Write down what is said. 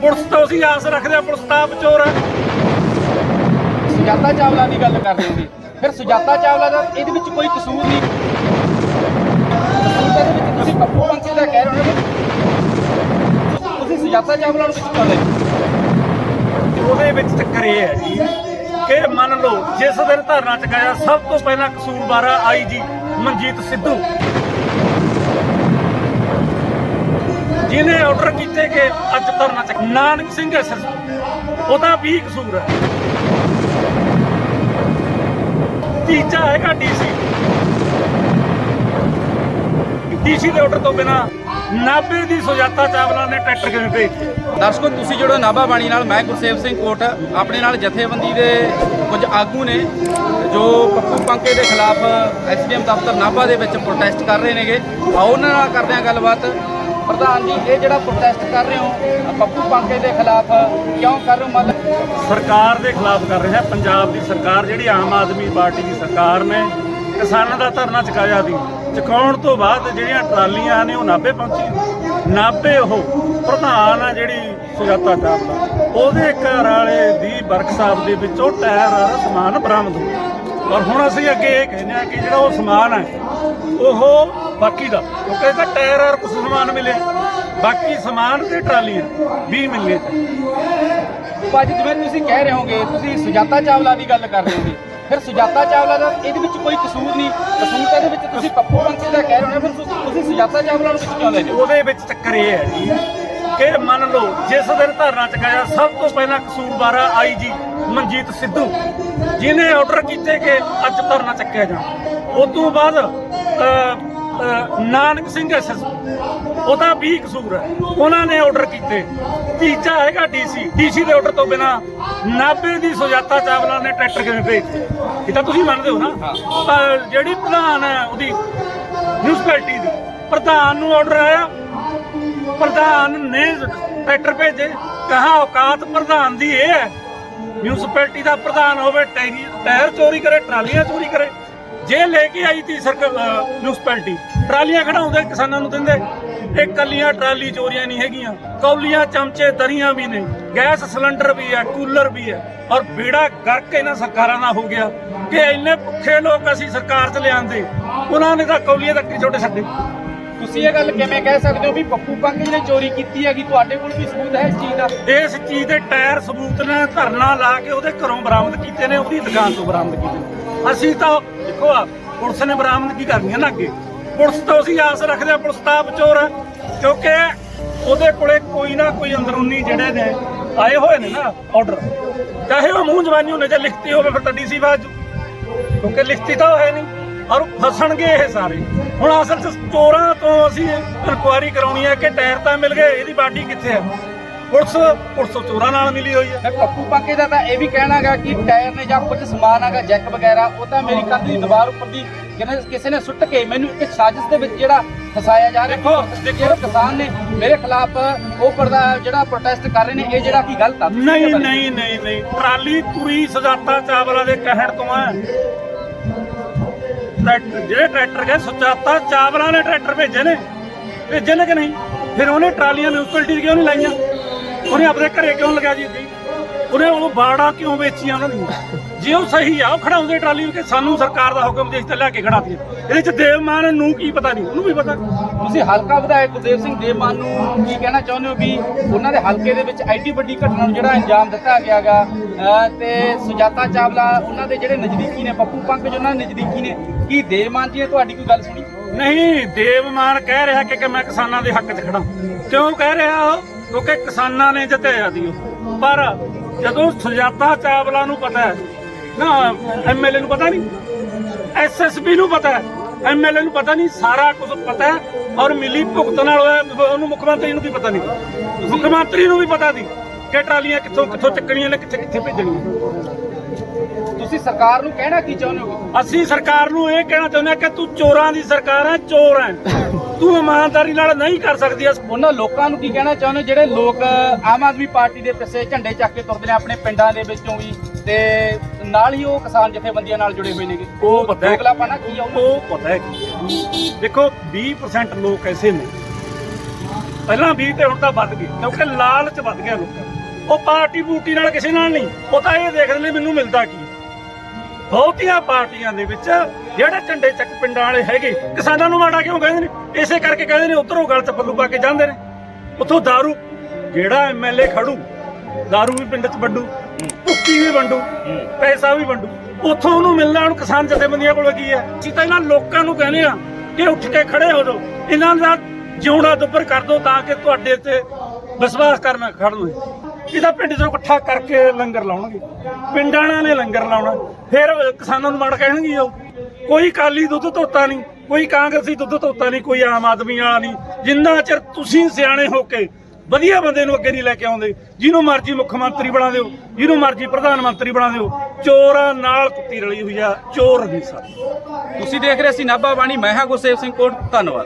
Police ਤੋਂ ਅਸੀਂ ਆਸ ਰੱਖਦੇ ਆ ਪੁਲਿਸ ਤਾਂ ਚੋਰ ਹੈ। ਸੁਜਾਤਾ ਚਾਵਲਾ ਦੀ ਗੱਲ ਕਰ ਰਹੇ ਹੋ ਜੀ। ਫਿਰ ਸੁਜਾਤਾ ਚਾਵਲਾ ਦਾ ਇਹਦੇ ਵਿੱਚ ਕੋਈ ਕਸੂਰ ਨਹੀਂ। ਕਸੂਰ ਤਾਂ ਇਹਦੇ ਵਿੱਚ ਤੁਸੀਂ ਪੱਪੂ ਪੰਛੀ ਦਾ ਕਹਿ ਰਹੇ ਹੋ। ਨਾ ਤੁਸੀਂ ਸੁਜਾਤਾ ਚਾਵਲਾ ਨੂੰ ਵਿੱਚ ਕਿਉਂ ਲੈ ਤੇ ਉਹਦੇ ਵਿੱਚ ਚੱਕਰ ਇਹ ਹੈ ਜੀ ਕਿ ਮੰਨ ਲਓ ਜਿਸ ਦਿਨ ਧਰਨਾ ਚੁਕਾਇਆ ਸਭ ਤੋਂ ਪਹਿਲਾਂ ਕਸੂਰਵਾਰ ਆਈ ਜੀ ਮਨਜੀਤ ਸਿੱਧੂ। ਜਿਹਨੇ ਆਰਡਰ ਕੀਤੇ ਕਿ ਅੱਜ ਧਰਨਾ ਚੱਕ ਨਾਨਕ ਸਿੰਘ ਐਸਐਸ ਉਹਦਾ ਵੀ ਕਸੂਰ ਹੈ। ਤੀਜਾ ਹੈਗਾ ਡੀਸੀ ਡੀਸੀ ਦੇ ਆਰਡਰ ਤੋਂ ਬਿਨਾ ਨਾਭੇ ਦੀ ਸੁਜਾਤਾ ਚਾਵਲਾ ਨੇ ਟਰੈਕਟਰ ਕਿਵੇਂ ਭੇਜਿਆ ਦਰਸ਼ਕੋ, ਤੁਸੀਂ ਜਿਹੜਾ ਨਾਭਾ ਬਾਣੀ ਨਾਲ। ਮੈਂ ਗੁਰਸੇਵ ਸਿੰਘ ਕੋਟ, ਆਪਣੇ ਨਾਲ ਜਥੇਬੰਦੀ ਦੇ ਕੁਝ ਆਗੂ ਨੇ, ਜੋ ਪੱਪੂ ਪੰਕੇ ਦੇ ਖਿਲਾਫ ਐਸਡੀਐਮ ਦਫ਼ਤਰ ਨਾਭਾ ਦੇ ਵਿੱਚ ਪ੍ਰੋਟੈਸਟ ਕਰ ਰਹੇ ਨੇਗੇ। ਆਓ, ਉਹਨਾਂ ਨਾਲ ਕਰਦੇ ਹਾਂ ਗੱਲਬਾਤ। ਪ੍ਰਧਾਨ ਜੀ, ਇਹ ਜਿਹੜਾ ਪ੍ਰੋਟੈਸਟ ਕਰ ਰਹੇ ਹੋ ਪੱਪੂ ਪੰਕੇ ਦੇ ਖਿਲਾਫ ਕਿਉਂ ਕਰ ਰਹੇ ਹੋ? ਮਤਲਬ ਸਰਕਾਰ ਦੇ ਖਿਲਾਫ ਕਰ ਰਿਹਾ ਪੰਜਾਬ ਦੀ ਸਰਕਾਰ ਜਿਹੜੀ ਆਮ ਆਦਮੀ ਪਾਰਟੀ ਦੀ ਸਰਕਾਰ ਨੇ, ਕਿਸਾਨਾਂ ਦਾ ਧਰਨਾ ਚੁਕਾਇਆ ਸੀ। ਚੁਕਾਉਣ ਤੋਂ ਬਾਅਦ ਜਿਹੜੀਆਂ ਟਰਾਲੀਆਂ ਨੇ, ਉਹ ਨਾਭੇ ਪਹੁੰਚੀ ਨਾਭੇ ਉਹ ਪ੍ਰਧਾਨ ਆ ਜਿਹੜੀ ਸੁਜਾਤਾ ਚਾਵਲਾ। ਉਹਦੇ ਘਰ ਵਾਲੇ ਦੀ ਵਰਕਸ਼ਾਪ ਦੇ ਵਿੱਚੋਂ ਟਾਇਰ ਆ ਸਮਾਨ ਬਰਾਮਦ ਹੋਇਆ ਔਰ ਹੁਣ ਅਸੀਂ ਅੱਗੇ ਇਹ ਕਹਿੰਦੇ ਆ ਕਿ ਜਿਹੜਾ ਉਹ ਸਮਾਨ ਹੈ, ਉਹ ਬਾਕੀ ਦਾ ਕਿਉਂਕਿ ਇਹਦਾ ਟਾਇਰ ਔਰ ਕੁਝ ਸਮਾਨ ਮਿਲਿਆ ਬਾਕੀ ਸਮਾਨ ਤੇ ਟਰਾਲੀਆਂ ਵੀ ਮਿਲੇ। ਭਾਜੀ ਜਿਵੇਂ ਤੁਸੀਂ ਕਹਿ ਰਹੇ ਹੋਗੇ ਤੁਸੀਂ ਸੁਜਾਤਾ ਚਾਵਲਾ ਦੀ ਗੱਲ ਕਰ ਰਹੇ ਹੋਗੇ। ਫਿਰ ਸੁਜਾਤਾ ਚਾਵਲਾ ਦਾ ਇਹਦੇ ਵਿੱਚ ਕੋਈ ਕਸੂਰ ਨਹੀਂ। ਕਸੂਰ ਤਾਂ ਇਹਦੇ ਵਿੱਚ ਤੁਸੀਂ ਪੱਪੂ ਪੰਛੀ ਦਾ ਕਹਿ ਰਹੇ ਹੋ ਫਿਰ ਤੁਸੀਂ- ਸੁਜਾਤਾ ਚਾਵਲਾ ਨੂੰ ਵਿੱਚ ਕਿਉਂ ਲੈ ਜਾਓ? ਉਹਦੇ ਵਿੱਚ ਚੱਕਰ ਇਹ ਹੈ ਜੀ ਕਿ ਮੰਨ ਲਓ ਜਿਸ ਦਿਨ ਧਰਨਾ ਚੁਕਾਇਆ ਸਭ ਤੋਂ ਪਹਿਲਾਂ ਕਸੂਰਵਾਰ ਆਈ ਜੀ ਮਨਜੀਤ ਸਿੱਧੂ। ਜਿਹਨੇ ਆਰਡਰ ਕੀਤੇ ਕਿ ਅੱਜ ਧਰਨਾ ਚੱਕਿਆ ਜਾ ਉਸ ਤੋਂ ਬਾਅਦ ਨਾਨਕ ਸਿੰਘ ਐਸਐਸ ਉਹਦਾ ਵੀ ਕਸੂਰ ਹੈ। ਉਹਨਾਂ ਨੇ ਆਰਡਰ ਕੀਤੇ। ਤੀਜਾ ਹੈਗਾ ਡੀਸੀ ਡੀਸੀ ਦੇ ਆਰਡਰ ਤੋਂ ਬਿਨਾ ਨਾਭੇ ਦੀ ਸੁਜਾਤਾ ਚਾਵਲਾ ਨੇ ਟਰੈਕਟਰ ਕਿਵੇਂ ਭੇਜੇ ਇਹ ਤਾਂ ਤੁਸੀਂ ਮੰਨਦੇ ਹੋ ਨਾ? ਤਾਂ ਜਿਹੜੀ ਪ੍ਰਧਾਨ ਹੈ ਉਹਦੀ ਮਿਊਨਿਸਪੈਲਿਟੀ ਦੀ ਪ੍ਰਧਾਨ ਨੂੰ ਆਰਡਰ ਆਇਆ। ਪ੍ਰਧਾਨ ਨੇ ਟਰੈਕਟਰ ਭੇਜੇ। ਕਹਾ ਔਕਾਤ ਪ੍ਰਧਾਨ ਦੀ ਇਹ ਹੈ। ਮਿਊਨਿਸਪੈਲਿਟੀ ਦਾ ਪ੍ਰਧਾਨ ਹੋਵੇ ਟੈਰੀ ਟਾਇਰ ਚੋਰੀ ਕਰੇ ਟਰਾਲੀਆਂ ਚੋਰੀ ਕਰੇ। ਜੇ ਲੈ ਕੇ ਆਈ ਤੀ ਸਰਕਾਰ ਮਿਊਨਿਸਪੈਲਿਟੀ ਟਰਾਲੀਆਂ ਖੜਾਉਂਦੇ ਕਿਸਾਨਾਂ ਨੂੰ ਦਿੰਦੇ। ਇਹ ਕੱਲੀਆਂ ਟਰਾਲੀ ਚੋਰੀਆਂ ਨਹੀਂ ਹੈਗੀਆਂ, ਕੌਲੀਆਂ, ਚਮਚੇ, ਦਰੀਆਂ ਵੀ ਨੇ, ਗੈਸ ਸਿਲੰਡਰ ਵੀ ਹੈ, ਕੂਲਰ ਵੀ ਹੈ, ਔਰ ਬੇੜਾ ਗਰਕ ਇਹਨਾਂ ਸਰਕਾਰਾਂ ਦਾ ਹੋ ਗਿਆ ਕਿ ਇੰਨੇ ਭੁੱਖੇ ਲੋਕ ਅਸੀਂ ਸਰਕਾਰ 'ਚ ਲਿਆਂਦੇ। ਉਹਨਾਂ ਨੇ ਤਾਂ ਕੌਲੀਆਂ ਤੱਕ ਨਹੀਂ ਛੋਟੇ ਛੱਡੇ। ਤੁਸੀਂ ਇਹ ਗੱਲ ਕਿਵੇਂ ਕਹਿ ਸਕਦੇ ਹੋ ਵੀ ਪੱਪੂ ਪੰਕੇ ਨੇ ਚੋਰੀ ਕੀਤੀ ਹੈਗੀ? ਤੁਹਾਡੇ ਕੋਲ ਵੀ ਸਬੂਤ ਹੈ ਇਸ ਚੀਜ਼ ਦਾ? ਇਸ ਚੀਜ਼ ਦੇ ਟਾਇਰ ਸਬੂਤ ਨੇ, ਧਰਨਾ ਲਾ ਕੇ ਉਹਦੇ ਘਰੋਂ ਬਰਾਮਦ ਕੀਤੇ ਨੇ, ਉਹਦੀ ਦੁਕਾਨ ਤੋਂ ਬਰਾਮਦ ਕੀਤੇ ਨੇ। ਅਸੀਂ ਤਾਂ, ਦੇਖੋ ਆ ਪੁਲਿਸ ਨੇ ਬਰਾਮਦ ਕੀ ਕਰਨੀਆਂ ਨਾ ਅੱਗੇ? ਪੁਲਿਸ ਤੋਂ ਅਸੀਂ ਆਸ ਰੱਖਦੇ ਆ ਪੁਲਿਸ ਤਾਂ ਆਪ ਚੋਰ ਹੈ। ਕਿਉਂਕਿ ਉਹਦੇ ਕੋਲੇ ਕੋਈ ਨਾ ਕੋਈ ਅੰਦਰੂਨੀ ਜਿਹੜੇ ਨੇ, ਆਏ ਹੋਏ ਨੇ ਨਾ ਆਰਡਰ ਚਾਹੇ ਉਹ ਮੂੰਹ ਜ਼ਬਾਨੀ ਹੋਣੇ, ਜਾਂ ਲਿਖਤੀ ਹੋਵੇ ਫਿਰ ਤਾਂ ਡੀਸੀ ਬਾਜੂ ਕਿਉਂਕਿ ਲਿਖਤੀ ਤਾਂ ਉਹ ਹੈ ਨਹੀਂ। ਔਰ ਫਸਣਗੇ ਇਹ ਸਾਰੇ। ਹੁਣ ਅਸਲ 'ਚ ਚੋਰਾਂ ਤੋਂ ਅਸੀਂ ਇਨਕੁਆਇਰੀ ਕਰਾਉਣੀ ਹੈ ਕਿ ਟਾਇਰ ਤਾਂ ਮਿਲ ਗਏ ਇਹਦੀ ਬਾਡੀ ਕਿੱਥੇ ਹੈ? ਪੁਲਿਸ ਪੁਲਿਸ ਚੋਰਾਂ ਨਾਲ ਮਿਲੀ ਹੋਈ ਹੈ। ਪੱਪੂ ਪੰਕੇ ਦਾ ਤਾਂ ਇਹ ਵੀ ਕਹਿਣਾਗਾ ਕਿ ਟਾਇਰ ਨੇ ਜਾਂ ਕੁਝ ਸਮਾਨ ਹੈਗਾ ਜੈਕ ਵਗੈਰਾ ਉਹ ਤਾਂ ਮੇਰੀ ਕੰਧ ਦੀ ਦੀਵਾਰ ਉੱਪਰ ਦੀ ਕਿਨੇ- ਕਿਸੇ ਨੇ ਸੁੱਟ ਕੇ ਮੈਨੂੰ ਇੱਕ ਸਾਜ਼ਿਸ਼ ਦੇ ਵਿੱਚ ਜਿਹੜਾ ਫਸਾਇਆ ਜਾ ਰਿਹਾ ਦੇਖੋ, ਜਿਹੜੇ ਕਿਸਾਨ ਨੇ ਮੇਰੇ ਖਿਲਾਫ ਉਹ ਪਰਦਾ ਜਿਹੜਾ ਪ੍ਰੋਟੈਸਟ ਕਰ ਰਹੇ ਨੇ ਇਹ ਜਿਹੜਾ ਕੀ ਗਲਤ ਆ? ਨਹੀਂ ਨਹੀਂ ਨਹੀਂ ਨਹੀਂ। ਟਰਾਲੀ ਤੁਰੀ ਸਜਾਤਾ ਚਾਵਲਾ ਦੇ ਕਹਿਣ ਤੋਂ ਹੈ। ਟਰੈਕਟਰ, ਜਿਹੜੇ ਟਰੈਕਟਰ ਗਏ ਸੁਚਾਤਾ, ਚਾਵਲਾ ਨੇ ਟਰੈਕਟਰ ਭੇਜੇ ਨੇ। ਭੇਜੇ ਨੇ ਕਿ ਨਹੀਂ? ਫਿਰ ਉਹਨੇ ਟਰਾਲੀਆਂ ਮਿਊਨਿਸਪੈਲਿਟੀ ਕਿਉਂ ਨਹੀਂ ਲਾਈਆਂ? ਉਹਨੇ ਆਪਣੇ ਘਰੇ ਕਿਉਂ ਲਗਾ ਜੀ ਉਹਨੇ ਉਹ ਬਾੜਾ ਕਿਉਂ ਵੇਚੀਆਂ ਉਹਨਾਂ ਦੀਆਂ? ਜੇ ਉਹ ਸਹੀ ਆ ਉਹ ਖੜਾਉਂਦੇ ਟਰਾਲੀ ਨੂੰ ਕਿ ਸਾਨੂੰ ਸਰਕਾਰ ਦਾ ਹੁਕਮ ਦੇ ਤੇ ਲੈ ਕੇ ਖੜਾਤੀ। ਇਹਦੇ ਚ ਦੇਵਮਾਨ ਨੂੰ ਕੀ ਪਤਾ ਨਹੀਂ ਉਹਨੂੰ ਵੀ ਪਤਾ। ਤੁਸੀਂ ਹਲਕਾ ਵਿਧਾਇਕ ਗੁਰਦੇਵ ਸਿੰਘ ਦੇਵਮਾਨ ਨੂੰ ਕੀ ਕਹਿਣਾ ਚਾਹੁੰਦੇ ਹੋ ਵੀ ਉਹਨਾਂ ਦੇ ਹਲਕੇ ਦੇ ਵਿੱਚ ਐਡੀ ਵੱਡੀ ਘਟਨਾ ਨੂੰ ਜਿਹੜਾ ਅੰਜਾਮ ਦਿੱਤਾ ਗਿਆਗਾ ਤੇ ਸੁਜਾਤਾ ਚਾਵਲਾ ਉਹਨਾਂ ਦੇ ਜਿਹੜੇ ਨਜ਼ਦੀਕੀ ਨੇ ਪੱਪੂ ਪੰਕ ਜੋ ਉਹਨਾਂ ਦੇ ਨਜ਼ਦੀਕੀ ਨੇ ਕੀ ਦੇਵਮਾਨ ਜੀ ਨੇ ਤੁਹਾਡੀ ਕੋਈ ਗੱਲ ਸੁਣੀ? ਨਹੀਂ ਦੇਵਮਾਨ ਕਹਿ ਰਿਹਾ ਕਿ ਮੈਂ ਕਿਸਾਨਾਂ ਦੇ ਹੱਕ 'ਚ ਖੜਾ। ਕਿਉਂ ਕਹਿ ਰਿਹਾ ਉਹ? ਕਿਉਂਕਿ ਕਿਸਾਨਾਂ ਨੇ ਜਿੱਤਿਆ ਦੀ ਉਹ। ਪਰ ਜਦੋਂ ਸੁਜਾਤਾ ਚਾਵਲਾ ਨੂੰ ਪਤਾ ਹੈ ਨਾ ਐਮਐਲਏ ਨੂੰ ਪਤਾ ਨਹੀਂ। ਐਸਐਸਪੀ ਨੂੰ ਪਤਾ ਹੈ। ਐਮਐਲਏ ਨੂੰ ਪਤਾ ਨਹੀਂ ਸਾਰਾ ਕੁਝ ਪਤਾ ਔਰ ਮਿਲੀ ਭੁਗਤ ਨਾਲ ਉਹਨੂੰ ਮੁੱਖ ਮੰਤਰੀ ਨੂੰ ਵੀ ਪਤਾ ਨਹੀਂ। ਮੁੱਖ ਮੰਤਰੀ ਨੂੰ ਵੀ ਪਤਾ ਨਹੀਂ ਕਿ ਟਰਾਲੀਆਂ ਕਿੱਥੋਂ ਕਿੱਥੋਂ ਚੱਕਣੀਆਂ ਨੇ ਕਿੱਥੇ ਕਿੱਥੇ ਭੇਜਣੀਆਂ ਤੁਸੀਂ ਸਰਕਾਰ ਨੂੰ ਕਹਿਣਾ ਕੀ ਚਾਹੁੰਦੇ ਹੋ? ਅਸੀਂ ਸਰਕਾਰ ਨੂੰ ਇਹ ਕਹਿਣਾ ਚਾਹੁੰਦੇ ਹਾਂ ਕਿ ਤੂੰ ਚੋਰਾਂ ਦੀ ਸਰਕਾਰ ਹੈ ਚੋਰ ਹੈ। ਤੂੰ ਇਮਾਨਦਾਰੀ ਨਾਲ ਨਹੀਂ ਕਰ ਸਕਦੀ ਇਸ ਉਹਨਾਂ ਲੋਕਾਂ ਨੂੰ ਕੀ ਕਹਿਣਾ ਚਾਹੁੰਦੇ ਜਿਹੜੇ ਲੋਕ ਆਮ ਆਦਮੀ ਪਾਰਟੀ ਦੇ ਪਿੱਛੇ ਝੰਡੇ ਚੱਕ ਕੇ ਤੁਰਦੇ ਨੇ ਆਪਣੇ ਪਿੰਡਾਂ ਦੇ ਵਿੱਚੋਂ ਵੀ। ਤੇ ਨਾਲ ਹੀ ਉਹ ਕਿਸਾਨ ਜਥੇਬੰਦੀਆਂ ਨਾਲ ਜੁੜੇ ਹੋਏ ਨੇਗੇ ਉਹ ਪਤਾ ਹੈ ਦੋਗਲਾਪਣਾ ਕੀ ਆ ਉਹ ਉਹ ਪਤਾ ਹੈ ਕੀ ਹੈ। ਦੇਖੋ 20% ਲੋਕ ਐਸੇ ਨੇ ਪਹਿਲਾਂ ਵੀ ਤੇ ਹੁਣ ਤਾਂ ਵੱਧ ਗਈ ਕਿਉਂਕਿ ਲਾਲਚ ਵੱਧ ਗਿਆ ਲੋਕਾਂ ਨੂੰ ਉਹ ਪਾਰਟੀ ਬੂਟੀ ਨਾਲ ਕਿਸੇ ਨਾਲ ਨਹੀਂ ਉਹ ਤਾਂ ਇਹ ਦੇਖਦੇ ਨੇ ਮੈਨੂੰ ਮਿਲਦਾ ਕੀ ਬਹੁਤੀਆਂ ਪਾਰਟੀਆਂ ਦੇ ਵਿੱਚ ਜਿਹੜੇ ਝੰਡੇ ਚੱਕ ਪਿੰਡਾਂ ਵਾਲੇ ਹੈਗੇ ਕਿਸਾਨਾਂ ਨੂੰ ਮਾੜਾ ਕਿਉਂ ਕਹਿੰਦੇ ਨੇ ਇਸੇ ਕਰਕੇ ਕਹਿੰਦੇ ਨੇ ਉਧਰੋਂ ਗੱਲ ਚ ਪੱਲੂ ਪਾ ਕੇ ਜਾਂਦੇ ਨੇ ਉੱਥੋਂ दारू ਜਿਹੜਾ ਐਮਐਲਏ ਖੜੂ दारू ਵੀ ਪਿੰਡ ਚ ਵੰਡੂ ਭੁੱਕੀ ਵੀ ਵੰਡੂ, ਪੈਸਾ ਵੀ ਵੰਡੂ। ਉੱਥੋਂ ਉਹਨੂੰ ਮਿਲਣਾ ਉਹਨੂੰ ਕਿਸਾਨ ਜਥੇਬੰਦੀਆਂ ਕੋਲ ਕੀ ਹੈ? ਅਸੀਂ ਤਾਂ ਇਹਨਾਂ ਲੋਕਾਂ ਨੂੰ ਕਹਿੰਦੇ ਆ ਕਿ ਉੱਠ ਕੇ ਖੜੇ ਹੋ ਜਾਓ। ਇਹਨਾਂ ਦਾ ਜਿਉਣਾ ਦੁੱਬਰ ਕਰ ਦਿਓ ਤਾਂ ਕਿ ਤੁਹਾਡੇ ਤੇ ਵਿਸ਼ਵਾਸ ਕਰਨਾ ਖੜਨ ਇਹਦਾ ਪਿੰਡ ਚੋਂ ਇਕੱਠਾ ਕਰਕੇ ਲੰਗਰ ਲਾਉਣਗੇ। ਪਿੰਡਾਂ ਨੇ ਲੰਗਰ ਲਾਉਣਾ। ਫਿਰ ਕਿਸਾਨਾਂ ਨੂੰ ਮਾੜਾ ਕਹਿਣਗੇ ਉਹ। ਕੋਈ ਕਾਲੀ ਦੁੱਧ ਧੋਤਾ ਨਹੀਂ, ਕੋਈ ਕਾਂਗਰਸੀ ਦੁੱਧ ਧੋਤਾ ਨਹੀਂ, ਕੋਈ ਆਮ ਆਦਮੀ ਵਾਲਾ ਨਹੀਂ। ਜਿੰਨਾ ਚਿਰ ਤੁਸੀਂ ਸਿਆਣੇ ਹੋ ਕੇ ਵਧੀਆ ਬੰਦੇ ਨੂੰ ਅੱਗੇ ਨਹੀਂ ਲੈ ਕੇ ਆਉਂਦੇ। ਜਿਹਨੂੰ ਮਰਜ਼ੀ ਮੁੱਖ ਮੰਤਰੀ ਬਣਾ ਦਿਓ, ਜਿਹਨੂੰ ਮਰਜ਼ੀ ਪ੍ਰਧਾਨ ਮੰਤਰੀ ਬਣਾ ਦਿਓ, ਚੋਰਾਂ ਨਾਲ ਕੁੱਤੀ ਰਲੀ ਹੋਈ ਆ, ਚੋਰ ਨਹੀਂ ਸਾਰੇ। ਤੁਸੀਂ ਦੇਖ ਰਹੇ ਸੀ ਨਾਭਾ ਬਾਣੀ, ਮੈਂ ਹਾਂ ਗੁਰਸੇਵ ਸਿੰਘ ਕੋਟ, ਧੰਨਵਾਦ।